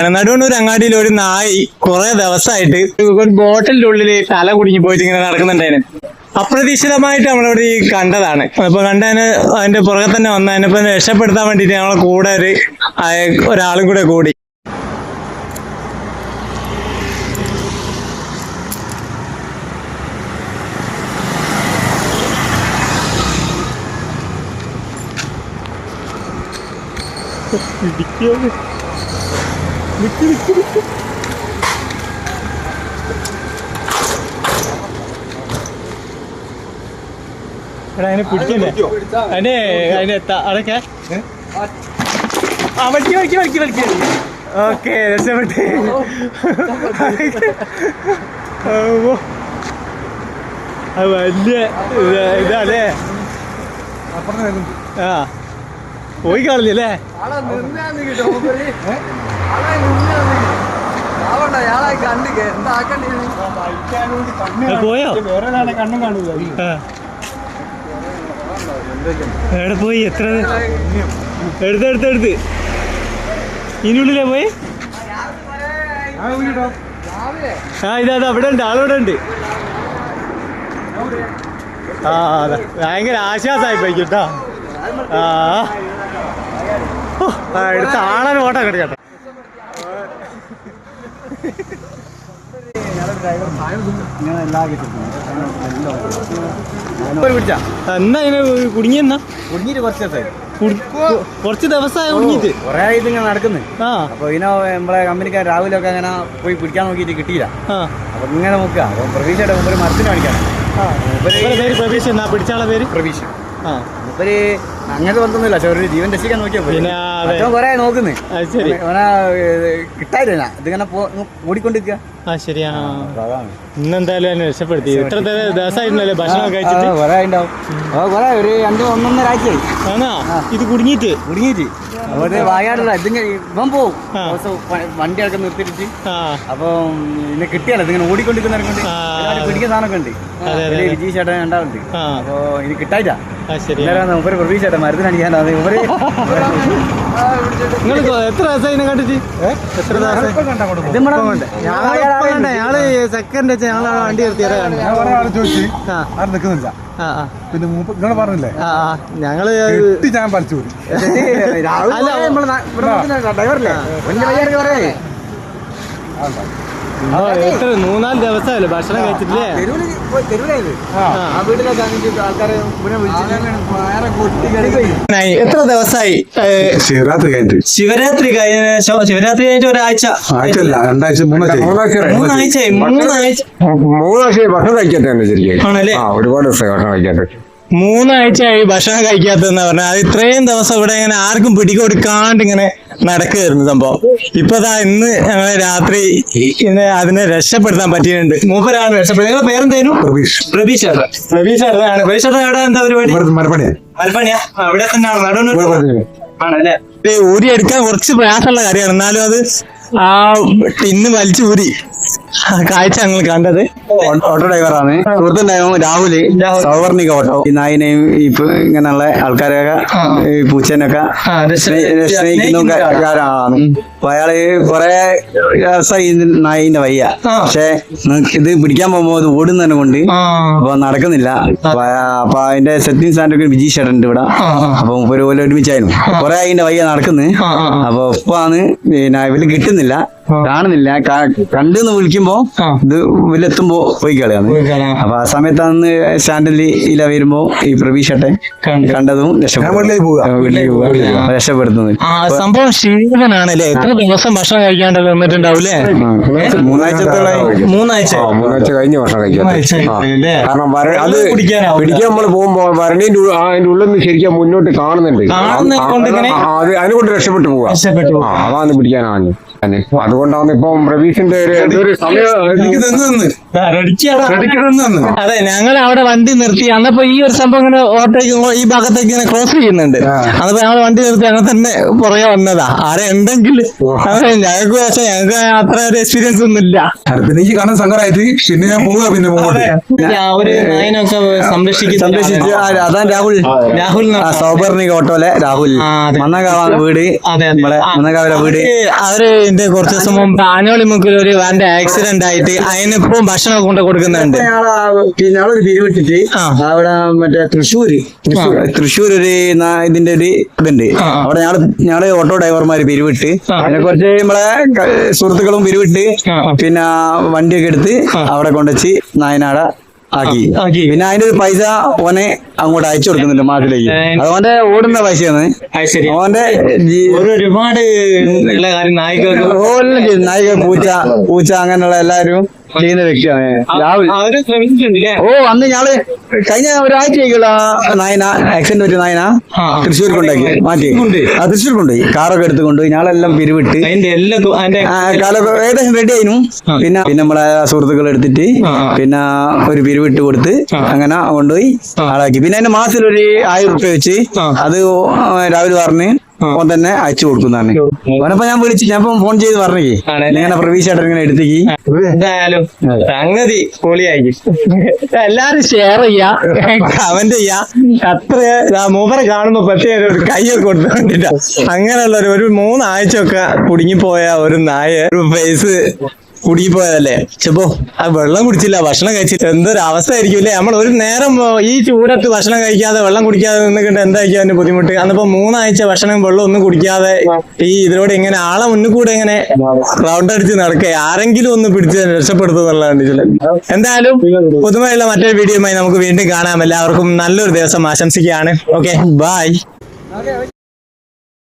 നടുവണ്ണൂർ അങ്ങാടിയിൽ ഒരു നായി കുറെ ദിവസമായിട്ട് ഒരു ബോട്ടിലിന്റെ ഉള്ളിൽ തല കുടുങ്ങി പോയിട്ട് ഇങ്ങനെ നടക്കുന്നുണ്ടായിരുന്നു. അപ്രതീക്ഷിതമായിട്ട് നമ്മളിവിടെ ഈ കണ്ടതാണ്. അപ്പൊ കണ്ടതിന് അതിന്റെ പുറകെ തന്നെ വന്ന അതിനിപ്പോ രക്ഷപ്പെടുത്താൻ വേണ്ടിട്ട് ഞങ്ങളെ കൂടെ ഒരു ഒരാളും കൂടെ കൂടി. എടാ അതിനെ പിടിക്കണ്ടേ അതിനെ അതിനെ എത്താ. അടക്കെ ആ വലിക്ക് വലിക്ക് വലിക്ക് വലിക്ക്. ഓക്കെ രക്ഷപ്പെട്ട്. അത് വലിയ ഇതാ- ഇതാല്ലേ? ആ. പോയി കാണില്ലേ പോയോ? എവിടെ പോയി? എത്ര? എടുത്ത് എടുത്ത് എടുത്ത്. ഇതിനുള്ളിലേ പോയി? ആ ഇതാ അവിടെ ഉണ്ട് ആളവിടെ ഉണ്ട്. ആ അതെ. ഭയങ്കര ആശ്വാസമായി പോയി കേട്ടോ ആ. ഓ, ആ, എടുത്ത് ആളെ ഓട്ടം കിടക്കട്ടെ എന്നാ ഇങ്ങനെ കുടുങ്ങിയെന്നാ കുടുങ്ങിയിട്ട് കുറച്ച് ദിവസമായി കുടുങ്ങിട്ട് കുറെ ആയിട്ട് ഇങ്ങനെ നടക്കുന്നു. അപ്പൊ ഇതിനെ നമ്മളെ കമ്പനിക്കാർ രാവിലെയൊക്കെ അങ്ങനെ പോയി പിടിക്കാൻ നോക്കിയിട്ട് കിട്ടിയില്ല. അപ്പൊ ഇങ്ങനെ നോക്കുക. അപ്പൊ പ്രതീക്ഷയുടെ മുമ്പ് മരത്തിന് പേര് പ്രതീക്ഷ എന്നാ? പിടിച്ചാളെ പേര്? പ്രതീക്ഷ ആ. മുപ്പര് അങ്ങനത്തെ ബന്ധമൊന്നുമില്ല പക്ഷെ ഒരു ജീവൻ രക്ഷിക്കാൻ നോക്കിയാൽ മറ്റവൻ കുറേ നോക്കുന്നു. കിട്ടായില്ല. ഇതിങ്ങനെ ഓടിക്കൊണ്ടിരിക്കുക ആ ശരിയാണ് ഇന്നെന്തായാലും എന്നെ രക്ഷപ്പെടുത്തി. ഇത്ര ദിവസമായിരുന്നല്ലേ ഭക്ഷണം കഴിച്ചിട്ട്. കുറേ ഉണ്ടാവും. അപ്പോൾ കുറേ ഒരു രണ്ട് ഒന്നൊന്നര ആഴ്ചയായി. ആണോ? ഇത് കുടുങ്ങിയിട്ട്? കുടുങ്ങിയിട്ട്. അപ്പോൾ വായാടല്ല ഇതിങ്ങനെ ഇവൻ പോവും. വണ്ടിയൊക്കെ നിർത്തിയിട്ട് അപ്പം ഇന്നെ കിട്ടിയാലോ? ഇതിങ്ങനെ ഓടിക്കൊണ്ടിരിക്കുന്നവരൊക്കെ ആ. പിടിക്കുന്ന സാധനമൊക്കെ ഉണ്ട്. വിജയ് ചേട്ടൻ ഉണ്ടാവുന്നുണ്ട് ആ. ഇത് കിട്ടായിട്ടാ. ചേട്ടൻ മരത്തിന് നിങ്ങൾ എത്ര ദിവസം ഇതിനെ കണ്ടിട്ട്? എത്ര ദിവസം ഇത് നമ്മടെ ഞങ്ങൾ സെക്കൻഡ് വെച്ച് ഞങ്ങൾ വണ്ടി പിന്നെ നിങ്ങൾ പറഞ്ഞില്ലേ? ഞങ്ങൾ ഞാൻ പറിച്ചു ഡ്രൈവറല്ലേ? എത്ര? മൂന്നാൽ ദിവസമല്ലേ? ഭക്ഷണം കഴിച്ചിട്ടില്ലേ? എത്ര ദിവസമായി ശിവരാത്രി കഴിഞ്ഞിട്ട്. ശിവരാത്രി കഴിഞ്ഞ ശിവരാത്രി കഴിഞ്ഞിട്ട് ഒരാഴ്ച. ആഴ്ചയല്ല രണ്ടാഴ്ച മൂന്നാഴ്ച മൂന്നാഴ്ച മൂന്നാഴ്ച ഭക്ഷണം കഴിക്കട്ടെ ശരിക്കും ആണല്ലേ? ഒരുപാട് ദിവസം ഭക്ഷണം കഴിക്കാത്ത മൂന്നാഴ്ചയായി ഭക്ഷണം കഴിക്കാത്തതെന്ന് പറഞ്ഞാൽ അത് ഇത്രയും ദിവസം ഇവിടെ ഇങ്ങനെ ആർക്കും പിടികൊടുക്കാണ്ട് ഇങ്ങനെ നടക്കുകയായിരുന്നു സംഭവം. ഇപ്പൊ ദാ ഇന്ന് ഞങ്ങൾ രാത്രി ഇന്ന് അതിനെ രക്ഷപ്പെടുത്താൻ പറ്റിയിട്ടുണ്ട്. മൂപ്പരാണ് രക്ഷപ്പെടുന്നത്. നിങ്ങളുടെ പേരെന്തേനും? പ്രവീഷ്. പ്രവീഷ് പ്രതീക്ഷ ആണ് എവിടെ എന്താ പരിപാടി? മരപ്പണിയാ. മരപ്പണിയാ? അവിടെ തന്നെയാണ്. ആണല്ലേ? ഊരി എടുക്കാൻ കുറച്ച് പ്രയാസമുള്ള കാര്യമാണ്. എന്നാലും അത് ആ ടിന്ന് വലിച്ചു ഊരി. കാഴ്ച ഞങ്ങൾ കണ്ടത് ഓട്ടോ ഡ്രൈവറാണ്. സുഹൃത്തുണ്ടായിരുന്നു രാഹുൽ. സൗവർണിക ഓട്ടോ. ഈ നായിനെയും ഇപ്പൊ ഇങ്ങനെയുള്ള ആൾക്കാരെയൊക്കെ ഈ പൂച്ചേനൊക്കെ സ്നേഹിക്കുന്ന കാരാണ് അപ്പൊ അയാൾ കൊറേ ദിവസം ഈ നായിന്റെ വയ്യ. പക്ഷെ ഇത് പിടിക്കാൻ പോകുമ്പോ അത് ഓടുന്നതിനെ കൊണ്ട് അപ്പൊ നടക്കുന്നില്ല. അപ്പൊ അതിന്റെ സെറ്റിംഗ് സ്റ്റാൻഡൊക്കെ വിജി ചേട്ടൻ ഉണ്ട് ഇവിടെ. അപ്പൊ ഒരു പോലെ ഒരുമിച്ചായിരുന്നു. കൊറേ അതിന്റെ വയ്യ നടക്കുന്നത് ആ. അപ്പൊ ഇപ്പാണ് പിന്നെ ഇവർ കിട്ടുന്നില്ല. കാണുന്നില്ല. കണ്ടെന്ന് വിളിക്കുമ്പോ. ഇത് ഇവരെത്തുമ്പോ പോയി കളയാണ്. അപ്പൊ ആ സമയത്ത് അന്ന് സ്റ്റാൻഡിൽ ഇല വരുമ്പോ ഈ പ്രവീഷട്ടെ കണ്ടതും രക്ഷപ്പെടുത്തുന്നത്. ആ സംഭവം ക്ഷീണനാണല്ലേ? എത്ര ദിവസം ഭക്ഷണം കഴിക്കാണ്ട് വന്നിട്ടുണ്ടാവില്ലേ. മൂന്നാഴ്ചത്തോളായി മൂന്നാഴ്ച മൂന്നാഴ്ച കഴിഞ്ഞ ഭക്ഷണം മൂന്നാഴ്ച കാരണം അത് പിടിക്കാൻ നമ്മൾ പോകുമ്പോ വരണീന്റെ ഉള്ളിൽ- അതിന്റെ ഉള്ളിൽ നിന്ന് ശരിക്കും മുന്നോട്ട് കാണുന്നുണ്ട്. അത് അതിനെ കൊണ്ട് രക്ഷപ്പെട്ടു പോവാ. അതാണ് പിടിക്കാനാണ് അതുകൊണ്ടാണ് ഇപ്പം പ്രവീഷിന്റെ ഒരു അതെ ഞങ്ങൾ അവിടെ വണ്ടി നിർത്തി. അന്നപ്പോ ഈ ഒരു സംഭവം ഇങ്ങനെ ഓട്ടേക്ക് ഈ ഭാഗത്തേക്ക് ഇങ്ങനെ ക്രോസ് ചെയ്യുന്നുണ്ട്. അന്നപ്പോ ഞങ്ങൾ വണ്ടി നിർത്തി അങ്ങനെ തന്നെ പുറകെ വന്നതാ. ആരെ ഉണ്ടെങ്കിൽ അതെ ഞങ്ങൾക്ക് പക്ഷെ ഞങ്ങൾക്ക് അത്ര ഒരു എക്സ്പീരിയൻസ് ഒന്നും ഇല്ല. പിന്നെ എനിക്ക് കാണാൻ സങ്കടമായിട്ട് പിന്നെ ഞാൻ പോവുക പിന്നെ സംരക്ഷിച്ച്. ആ, രാഹുൽ. രാഹുൽ ആ സൗപർണിക ഓട്ടോലെ രാഹുൽ. അതെ. വീട്. അതെ, അതെ. നമ്മളെ ആ, മന്നകാവിലെ വീട്. അവർ ഇതിന്റെ കുറച്ച് ദിവസം മുമ്പ് ആനോളിമുക്കിൽ ഒരു വാന്റെ ആക്സിഡന്റ് ആയിട്ട് അതിനിപ്പം ഭക്ഷണം കൊണ്ട് കൊടുക്കുന്നുണ്ട് പിന്നെ പിരിവിട്ടിട്ട്. അവിടെ മറ്റേ തൃശ്ശൂര് തൃശ്ശൂർ ഒരു നാ- ഇതിന്റെ ഒരു ഇതുണ്ട്. അവിടെ ഞങ്ങൾ ഞങ്ങൾ ഓട്ടോ ഡ്രൈവർമാര് പിരിവിട്ട് അതിനെ പിന്നെ കുറച്ച് നമ്മളെ ക- സുഹൃത്തുക്കളും പിരിവിട്ട് ആ. പിന്നെ വണ്ടിയൊക്കെ എടുത്ത് അവിടെ കൊണ്ടുവച്ച് നായനാട ആക്കി ആക്കി. പിന്നെ അതിന്റെ പൈസ ഓനെ അങ്ങോട്ട് അയച്ചു കൊടുക്കുന്നുണ്ട് മാട്ടിലേക്ക് അതോന്റെ അത് ഓന്റെ ഓടുന്ന പൈസയാണ് ഓന്റെ ഒരുപാട്. നായിക പൂച്ച പൂച്ച അങ്ങനെയുള്ള എല്ലാവരും ചെയ്യുന്ന വ്യക്തിയാണ് രാഹുൽ ഓ അന്ന് ഞാൾ കഴിഞ്ഞ ഒരാഴ്ചയ്ക്കുള്ള നായന ആക്സിഡന്റ് പറ്റിയ നായന. തൃശ്ശൂർ കൊണ്ടാക്കി മാറ്റി? ആ തൃശ്ശൂർ കൊണ്ടുപോയി കാറൊക്കെ എടുത്ത് കൊണ്ടുപോയി ഞങ്ങളെല്ലാം പിരിവിട്ട് കാലൊക്കെ ഏകദേശം റെഡി ആയിരുന്നു. പിന്നെ പിന്നെ നമ്മളെ സുഹൃത്തുക്കൾ എടുത്തിട്ട്. പിന്നെ ഒരു പിരിവിട്ട് കൊടുത്ത് അങ്ങനെ കൊണ്ടുപോയി. ആളാക്കി പിന്നെ അതിന്റെ മാസത്തിൽ ഒരു ആയിരം റുപ്യ വെച്ച് അത് രാവിലെ പറഞ്ഞ്. ഓൻ തന്നെ അയച്ചു കൊടുക്കുന്നതാണ് അവനപ്പോ ഞാൻ വിളിച്ചു ഞാൻ ഫോൺ ചെയ്ത് പറഞ്ഞേ പ്രവീശായിട്ട് ഇങ്ങനെ പ്രവീഷ് ചേട്ടൻ ഇങ്ങനെ എടുത്തേക്ക്. എന്തായാലും സംഗതി പൊളിയായിരിക്കും എല്ലാരും ഷെയർ ചെയ്യാ. കമന്റ് ചെയ്യാ അത്ര ഇതാ മൂപ്പരെ കാണുമ്പോ പ്രത്യേക ഒരു കൈയൊക്കെ കൊടുത്തു വേണ്ടിട്ടാ അങ്ങനെയുള്ള ഒരു ഒരു മൂന്നാഴ്ച ഒക്കെ കുടുങ്ങിപ്പോയ ഒരു നായ ഒരു ഫേസ് കുടുങ്ങിപ്പോയതല്ലേ ചെപ്പോ ആ വെള്ളം കുടിച്ചില്ല ഭക്ഷണം കഴിച്ചില്ല. എന്തൊരു അവസ്ഥ ആയിരിക്കും അല്ലേ നമ്മൾ ഒരു നേരം ഈ ചൂടത്ത് ഭക്ഷണം കഴിക്കാതെ വെള്ളം കുടിക്കാതെ നിന്നിട്ട് എന്തായിരിക്കും അതിന്റെ ബുദ്ധിമുട്ട്? അന്നിപ്പോ മൂന്നാഴ്ച ഭക്ഷണം വെള്ളം ഒന്നും കുടിക്കാതെ ഈ ഇതിലൂടെ ഇങ്ങനെ ആളെ മുന്നിൽ കൂടെ ഇങ്ങനെ റൗണ്ട് അടിച്ച് നടക്കുക ആരെങ്കിലും ഒന്ന് പിടിച്ച് രക്ഷപ്പെടുത്തുന്നുള്ളതാണ് ഇതിൽ എന്തായാലും പുതുമയുള്ള മറ്റൊരു വീഡിയോയുമായി നമുക്ക് വീണ്ടും കാണാം. എല്ലാവർക്കും നല്ലൊരു ദിവസം ആശംസിക്കുകയാണ്. Okay bye